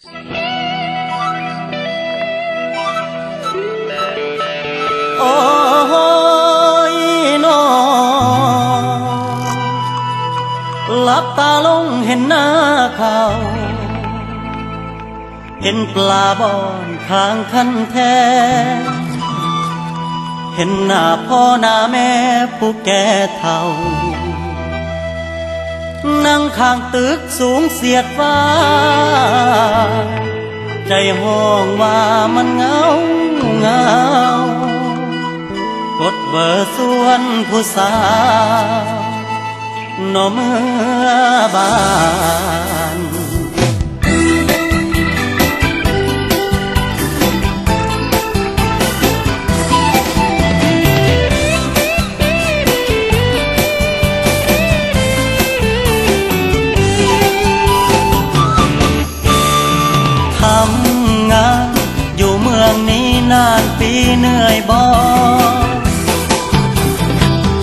โอ้ยนอหลับตาลงเห็นหน้าเขาเห็นปลาบอนข้างคันแท้เห็นหน้าพ่อหน้าแม่ผู้แก่เท่า นั่งข้างตึกสูงเสียดฟ้า ใจห้องว่ามันเงาเงากดเบอร์ส่วนผู้สาวโนเมื่อบา บ่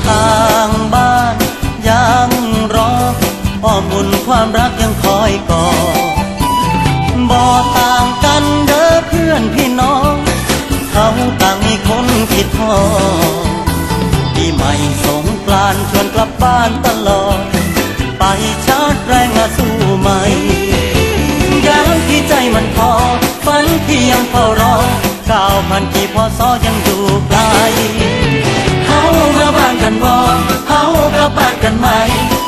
ทางบ้านยังรออ้อมอุ่นความรักยังคอยก่อบ่ต่างกันเด้อเพื่อนพี่น้อง เขาต่างมีคนคิดทอปีใหม่สงกรานชวนกลับบ้านตลอด ไปชาร์จแรงมาสู้ใหม่ยามที่ใจมันพอฝันที่ยังเฝ้ารอ ก้าวพันกี่พอซอยังอยู่ไกลเฮามาบ้านกันบ่เฮากลับบ้านกันไหม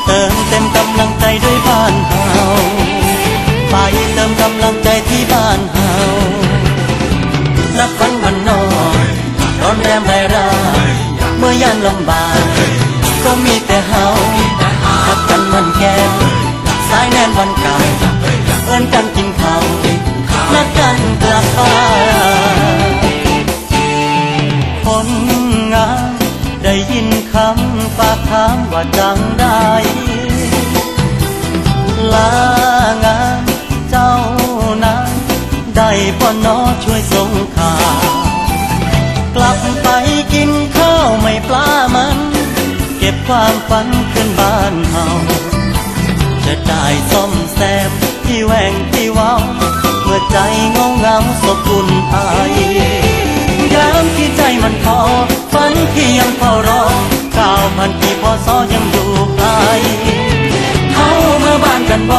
เติมเต็มกำลังใจด้วยบ้านเฮาไปเติมกำลังใจที่บ้านเฮานับวันวันนอยร้อนแรมไรร้ายเมื่อยันลำบากก็มี คำฝากถามว่าจังได้ลางานเจ้านายได้พ่อนอช่วยส่งข่าวกลับไปกินข้าวไม่ปลามัน เก็บความฝันขึ้นบ้านเฮาจะได้ซ่อมแซมที่แหว่งที่เว้าเมื่อใจเงาเงาสบกุนอายยามที่ใจมันพอฝันที่ยังเฝ้ารอ ก้าพันที่พอซอยังอยู่ไกลเฮามาบ้านกันบ่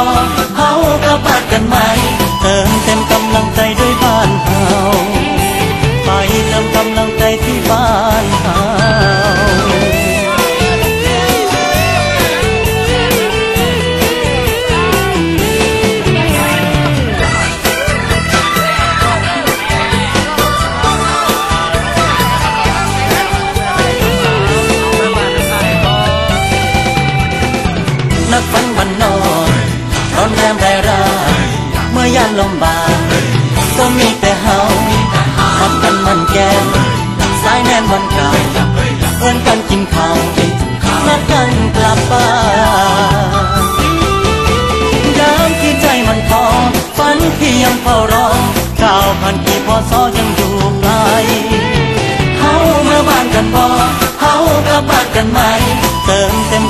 ยามลำบากก็มีแต่เฮาทับกันมันแก้สายแน่นวันเก่าเอิ้นกันกินข้าวนัดกันกลับบ้านยามที่ใจมันพอฝันที่ยังเฝ้ารอก้าวพันกี่พอซอยังอยู่ไกลเฮาเมาบ้านกันบ่เฮากลับบ้านกันไหมเติมเต็ม